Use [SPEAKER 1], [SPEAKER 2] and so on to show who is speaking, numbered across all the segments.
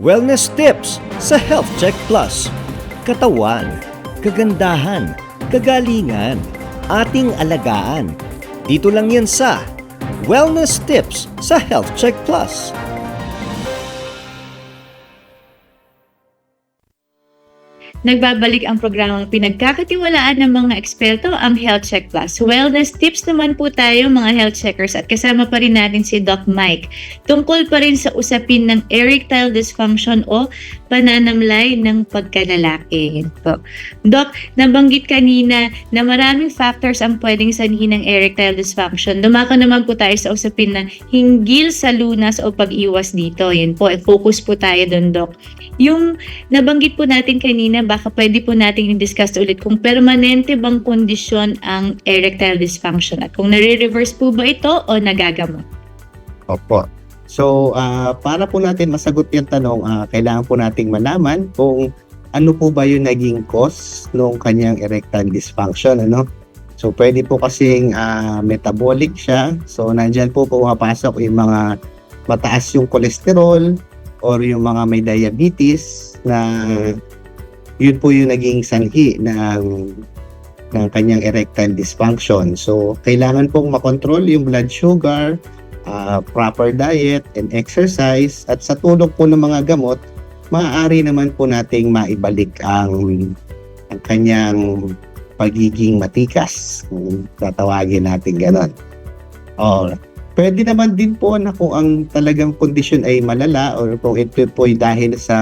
[SPEAKER 1] Wellness tips sa Health Check Plus. Katawan, kagandahan, kagalingan, ating alagaan. Dito lang yan sa Wellness tips sa Health Check Plus.
[SPEAKER 2] Nagbabalik ang programang pinagkakatiwalaan ng mga eksperto ang Health Check Plus. Wellness tips naman po tayo mga health checkers at kasama pa rin natin si Doc Mike. Tungkol pa rin sa usapin ng erectile dysfunction o pananamlay ng pagkalalaki. Yan po. Doc, nabanggit kanina na maraming factors ang pwedeng sanhin ng erectile dysfunction. Dumako naman po tayo sa usapin na hinggil sa lunas o pag-iwas dito. Yan po, focus po tayo doon, Doc. Yung nabanggit po natin kanina, baka pwede po natin i-discuss ulit kung permanente bang kondisyon ang erectile dysfunction at kung nare-reverse po ba ito o nagagamot?
[SPEAKER 3] Opo. So, ah, para po natin masagot yung tanong, ah, kailangan po nating malaman kung ano po ba yung naging cause ng kanyang erectile dysfunction, ano? So, pwede po kasing ah, metabolic siya. So, nandyan po pumapasok yung mga mataas yung cholesterol or yung mga may diabetes na yun po yung naging sanhi ng ng kanyang erectile dysfunction. So, kailangan pong makontrol yung blood sugar, uh, proper diet and exercise at sa tulong po ng mga gamot, maaari naman po nating maibalik ang ang kanyang pagiging matikas kung tatawagin natin ganon. O, pwede naman din po na kung ang talagang kondisyon ay malala or kung ito po ay dahil sa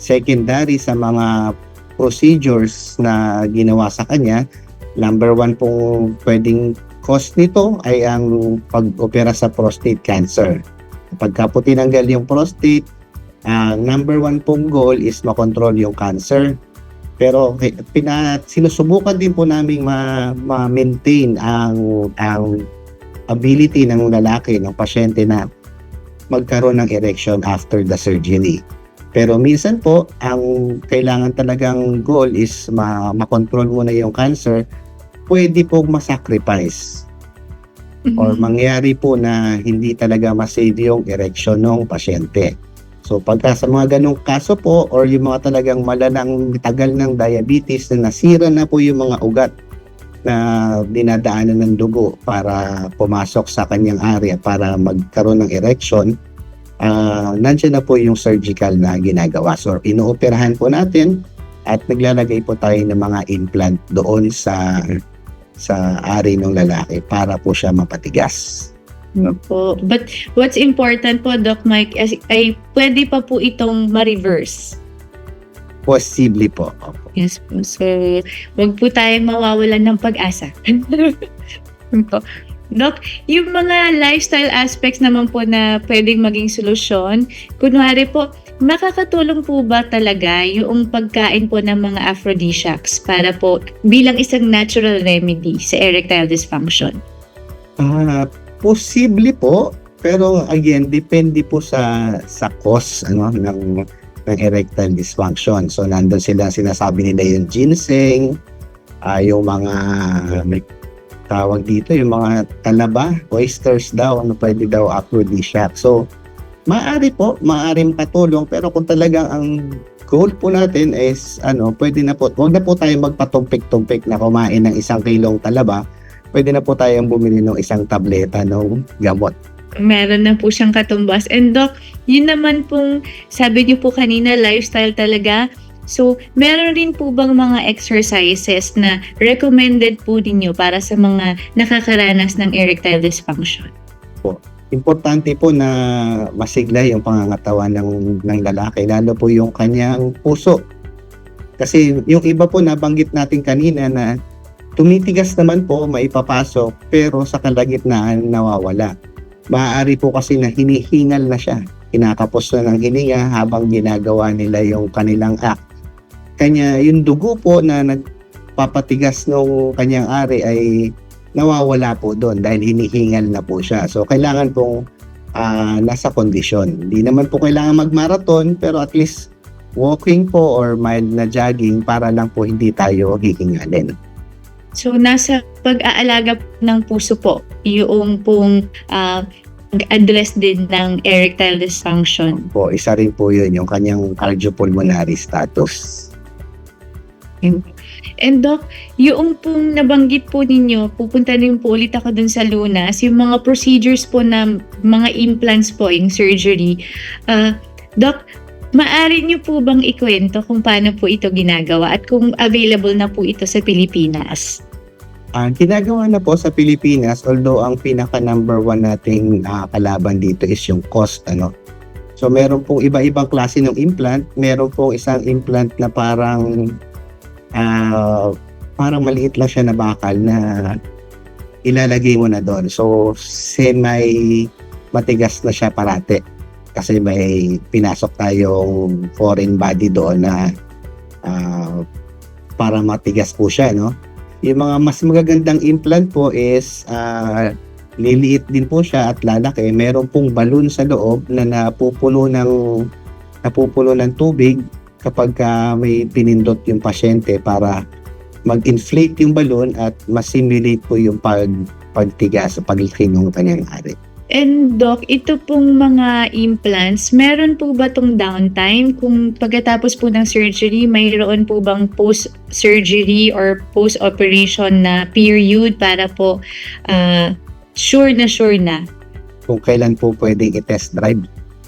[SPEAKER 3] secondary sa mga procedures na ginawa sa kanya, number one pong pwedeng cause nito ay ang pag-opera sa prostate cancer. Pagka po tinanggal yung prostate, ang number one pong goal is makontrol yung cancer. Pero eh, pina, sinusubukan din po namin ma, ma-maintain ang, ang ability ng lalaki, ng pasyente na magkaroon ng erection after the surgery. Pero minsan po, ang kailangan talagang goal is ma- makontrol muna yung cancer, pwede po masacrifice or mangyari po na hindi talaga masave yung erection ng pasyente. So pagka sa mga ganong kaso po or yung mga talagang malalang tagal ng diabetes na nasira na po yung mga ugat na dinadaanan ng dugo para pumasok sa kanyang area para magkaroon ng erection, uh, nandiyan na po yung surgical na ginagawa. So inooperahan po natin at naglalagay po tayo ng mga implant doon sa sa ari ng lalaki para po siya mapatigas.
[SPEAKER 2] Po. But what's important po, Doc Mike, ay, ay pwede pa po itong ma-reverse.
[SPEAKER 3] Possibly po. Opo.
[SPEAKER 2] Yes po. So, wag po tayong mawawalan ng pag-asa. po. Doc, yung mga lifestyle aspects naman po na pwedeng maging solusyon, kunwari po, makakatulong po ba talaga yung pagkain po ng mga aphrodisiacs para po bilang isang natural remedy sa erectile dysfunction?
[SPEAKER 3] Ah, posible po, pero again, depende po sa sa cause ano ng ng erectile dysfunction. So nandun sila sinasabi nila yung ginseng, ah, yung mga may tawag dito, yung mga talaba, oysters daw, ano pwede daw aphrodisiac. So maaari po, maaaring patulong, pero kung talagang ang goal po natin is ano, pwede na po, huwag na po tayo magpatumpik-tumpik na kumain ng isang kilong talaba, pwede na po tayong bumili ng isang tableta ng gamot.
[SPEAKER 2] meron na po siyang katumbas. And Doc, yun naman pong sabi niyo po kanina, lifestyle talaga. So, meron rin po bang mga exercises na recommended po ninyo para sa mga nakakaranas ng erectile dysfunction?
[SPEAKER 3] Importante po na masigla yung pangangatawan ng, ng lalaki, lalo po yung kanyang puso. Kasi yung iba po nabanggit natin kanina na tumitigas naman po, maipapasok, pero sa kalagitnaan nawawala. Maaari po kasi na hinihingal na siya. Kinakapos na ng hininga habang ginagawa nila yung kanilang act. Kanya yung dugo po na nagpapatigas ng kanyang ari ay nawawala po doon dahil hinihingal na po siya. So kailangan pong ah, nasa kondisyon. Hindi naman po kailangan mag-marathon pero at least walking po or mild na jogging para lang po hindi tayo hihingalin.
[SPEAKER 2] So, nasa pag-aalaga ng puso po, yung pong ah, mag-address din ng erectile dysfunction.
[SPEAKER 3] Po, isa rin po yun, yung kanyang cardiopulmonary status.
[SPEAKER 2] And Doc, yung pong nabanggit po ninyo, pupunta rin po ulit ako dun sa Lunas, yung mga procedures po na mga implants po, yung surgery. Ah, Doc, maari niyo po bang ikwento kung paano po ito ginagawa at kung available na po ito sa Pilipinas?
[SPEAKER 3] Ang ginagawa na po sa Pilipinas, although ang pinaka number one nating ah, kalaban dito is yung cost, ano. So meron pong iba-ibang klase ng implant. Meron pong isang implant na parang ah, parang maliit lang siya na bakal na ilalagay mo na doon. So semi matigas na siya parate kasi may pinasok tayong foreign body doon na ah, para matigas po siya, no? Yung mga mas magagandang implant po is ah, liliit din po siya at lalaki. Meron pong balloon sa loob na napupulo ng napupulo ng tubig kapag ka may pinindot yung pasyente para mag-inflate yung balloon at ma-simulate po yung pag pagtigas sa paglaki ng kanyang hari.
[SPEAKER 2] And Doc, ito pong mga implants, meron po ba tong downtime? Kung pagkatapos po ng surgery, mayroon po bang post-surgery or post-operation na period para po ah, sure na sure na?
[SPEAKER 3] Kung kailan po pwedeng i-test drive.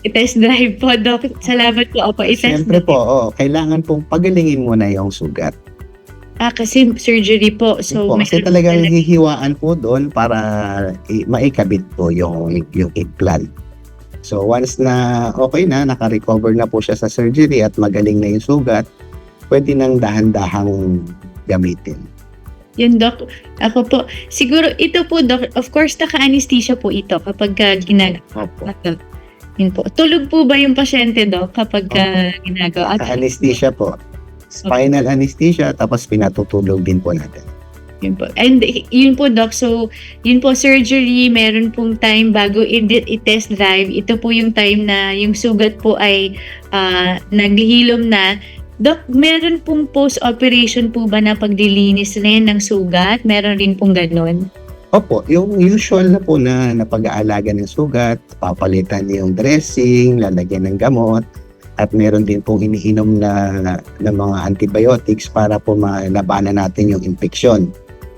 [SPEAKER 2] I-test drive po, Doc. Salamat po. Opo, i-test
[SPEAKER 3] Siyempre po, oh, kailangan pong pagalingin muna yung sugat.
[SPEAKER 2] Ah, kasi surgery po. So,
[SPEAKER 3] po, kasi talagang
[SPEAKER 2] talaga-
[SPEAKER 3] hihiwaan po doon para maikabit po yung, yung implant. So once na okay na, naka-recover na po siya sa surgery at magaling na yung sugat, pwede nang dahan-dahang gamitin.
[SPEAKER 2] Yun, Doc. Ako po. Siguro, ito po, Doc. Of course, naka-anesthesia po ito kapag uh, ginagawa.
[SPEAKER 3] Opo.
[SPEAKER 2] Yun po. Tulog po ba yung pasyente, Doc, kapag uh, ginagawa? At
[SPEAKER 3] Anesthesia po. Spinal anesthesia, tapos pinatutulog din po natin.
[SPEAKER 2] Yun po. And yun po, Doc. So, yun po, surgery, meron pong time bago i-test drive. Ito po yung time na yung sugat po ay ah, naghihilom na. Doc, meron pong post-operation po ba na pagdilinis rin ng sugat? Meron rin pong ganun?
[SPEAKER 3] Opo, yung usual na po na napag-aalaga ng sugat, papalitan yung dressing, lalagyan ng gamot, at meron din pong iniinom na, na mga antibiotics para po malabanan natin yung infeksyon.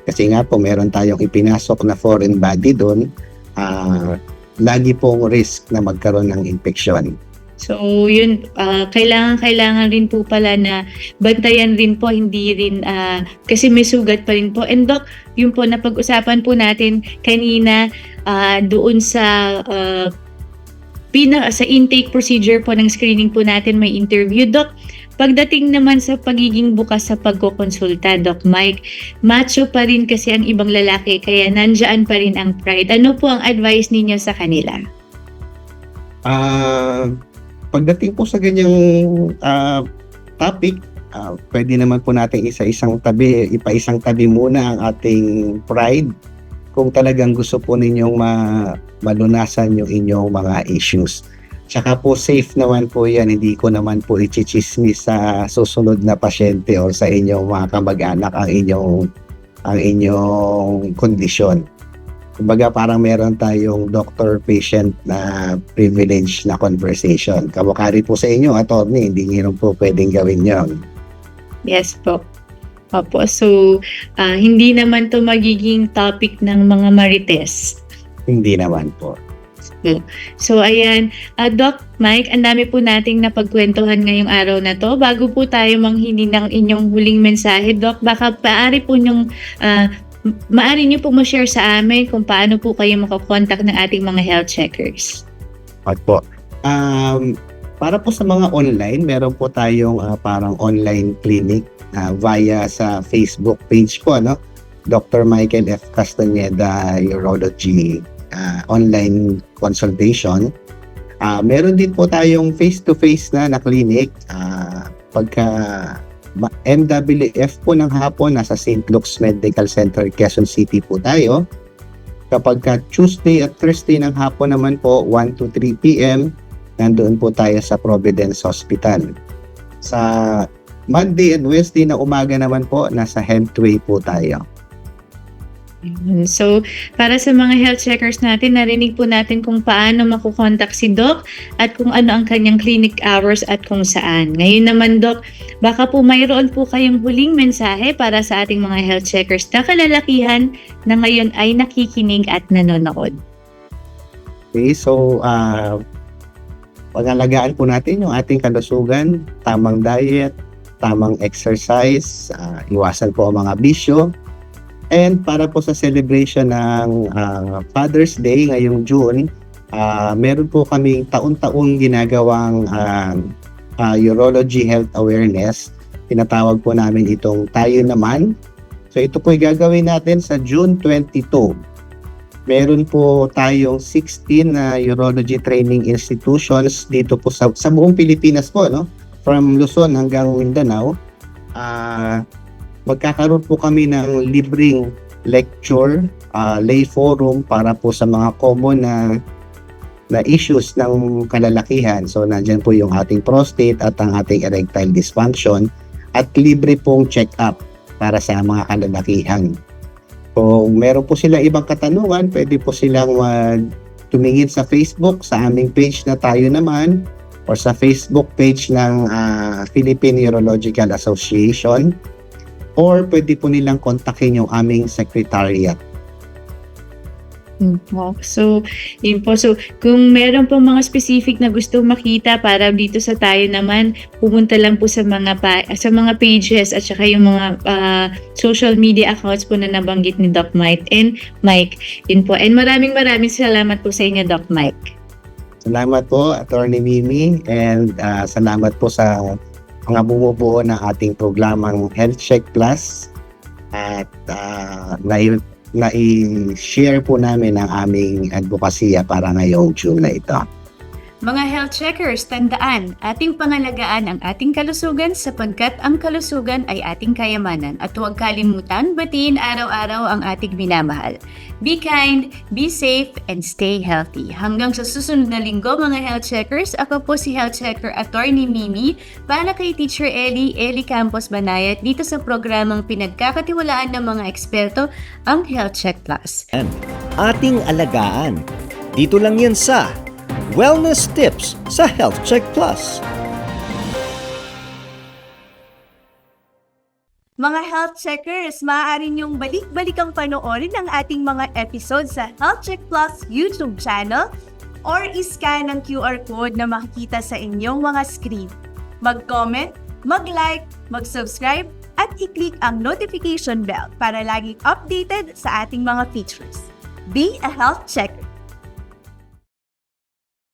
[SPEAKER 3] Kasi nga po, meron tayong ipinasok na foreign body doon, ah, lagi pong risk na magkaroon ng infeksyon.
[SPEAKER 2] So, yun, ah, kailangan, kailangan rin po pala na bantayan rin po, hindi rin, ah, kasi may sugat pa rin po. And Doc, yun po, napag-usapan po natin kanina ah, doon sa ah, pina, sa intake procedure po ng screening po natin, may interview. Doc, pagdating naman sa pagiging bukas sa pagkokonsulta, Doc Mike, macho pa rin kasi ang ibang lalaki, kaya nandyan pa rin ang pride. Ano po ang advice ninyo sa kanila?
[SPEAKER 3] Ah, pagdating po sa ganyang ah, topic, ah, pwede naman po natin isa-isang tabi, ipa-isang tabi muna ang ating pride kung talagang gusto po ninyong ma- malunasan yung inyong mga issues. Tsaka po safe naman po yan, hindi ko naman po ichichismis sa susunod na pasyente o sa inyong mga kamag-anak ang inyong ang inyong kondisyon. Kumbaga parang meron tayong doctor-patient na privilege na conversation. Kamukha rin po sa inyo, attorney, hindi nyo po pwedeng gawin yon.
[SPEAKER 2] Yes po. Opo. So, ah, hindi naman to magiging topic ng mga marites.
[SPEAKER 3] Hindi naman po.
[SPEAKER 2] So, ayan. Ah, Doc, Mike, ang dami po nating napagkwentuhan ngayong araw na to. Bago po tayo manghiling ng inyong huling mensahe, Doc, baka paari po nyong, ah, m- maari niyo po ma-share sa amin kung paano po kayo makakontakt ng ating mga health checkers.
[SPEAKER 3] At po. Um, para po sa mga online, meron po tayong ah, parang online clinic ah, via sa Facebook page po, no? Dr. Michael F. Castaneda Urology ah, online consultation. Ah, meron din po tayong face-to-face na na clinic. Ah, pagka MWF po ng hapon, nasa St. Luke's Medical Center, Quezon City po tayo. Kapag ka Tuesday at Thursday ng hapon naman po, 1 to 3 p.m., nandoon po tayo sa Providence Hospital. Sa Monday and Wednesday na umaga naman po, nasa Healthway po tayo.
[SPEAKER 2] Yun. So, para sa mga health checkers natin, narinig po natin kung paano makukontak si Doc at kung ano ang kanyang clinic hours at kung saan. Ngayon naman, Doc, baka po mayroon po kayong huling mensahe para sa ating mga health checkers na kalalakihan na ngayon ay nakikinig at nanonood.
[SPEAKER 3] Okay, so uh, pangalagaan po natin yung ating kalusugan, tamang diet, tamang exercise, ah, iwasan po ang mga bisyo. And para po sa celebration ng ah, Father's Day ngayong June, ah, meron po kaming taon-taong ginagawang ah, ah, urology health awareness. Tinatawag po namin itong tayo naman. So ito po gagawin natin sa June 22 meron po tayong 16 na urology training institutions dito po sa, sa buong Pilipinas po, no? From Luzon hanggang Mindanao. Ah, magkakaroon po kami ng libreng lecture, ah, lay forum para po sa mga common na na issues ng kalalakihan. So, nandyan po yung ating prostate at ang ating erectile dysfunction at libre pong check-up para sa mga kalalakihan. Kung meron po silang ibang katanungan, pwede po silang mag tumingin sa Facebook, sa aming page na tayo naman, or sa Facebook page ng ah, Philippine Urological Association, or pwede po nilang kontakin yung aming secretariat.
[SPEAKER 2] Mm, wow. So, yun po. So, kung meron po mga specific na gusto makita para dito sa tayo naman, pumunta lang po sa mga pa- sa mga pages at saka yung mga ah, social media accounts po na nabanggit ni Doc Mike and Mike. Yun po. And maraming maraming salamat po sa inyo, Doc Mike.
[SPEAKER 3] Salamat po, Attorney Mimi, and ah, salamat po sa mga bumubuo ng ating programang Health Check Plus at uh, nai- nai-share po namin ang aming advokasya para ngayong June na ito.
[SPEAKER 4] Mga health checkers, tandaan, ating pangalagaan ang ating kalusugan sapagkat ang kalusugan ay ating kayamanan at huwag kalimutan batiin araw-araw ang ating minamahal. Be kind, be safe, and stay healthy. Hanggang sa susunod na linggo mga health checkers, ako po si health checker attorney Mimi para kay Teacher Ellie, Ellie Campos Banayat dito sa programang pinagkakatiwalaan ng mga eksperto ang Health Check Plus.
[SPEAKER 1] Ating alagaan. Dito lang yan sa Wellness Tips sa Health Check Plus.
[SPEAKER 5] Mga health checkers, maaari niyong balik-balikang panoorin ang ating mga episodes sa Health Check Plus YouTube channel or iscan ang QR code na makikita sa inyong mga screen. Mag-comment, mag-like, mag-subscribe, at i-click ang notification bell para laging updated sa ating mga features. Be a health checker!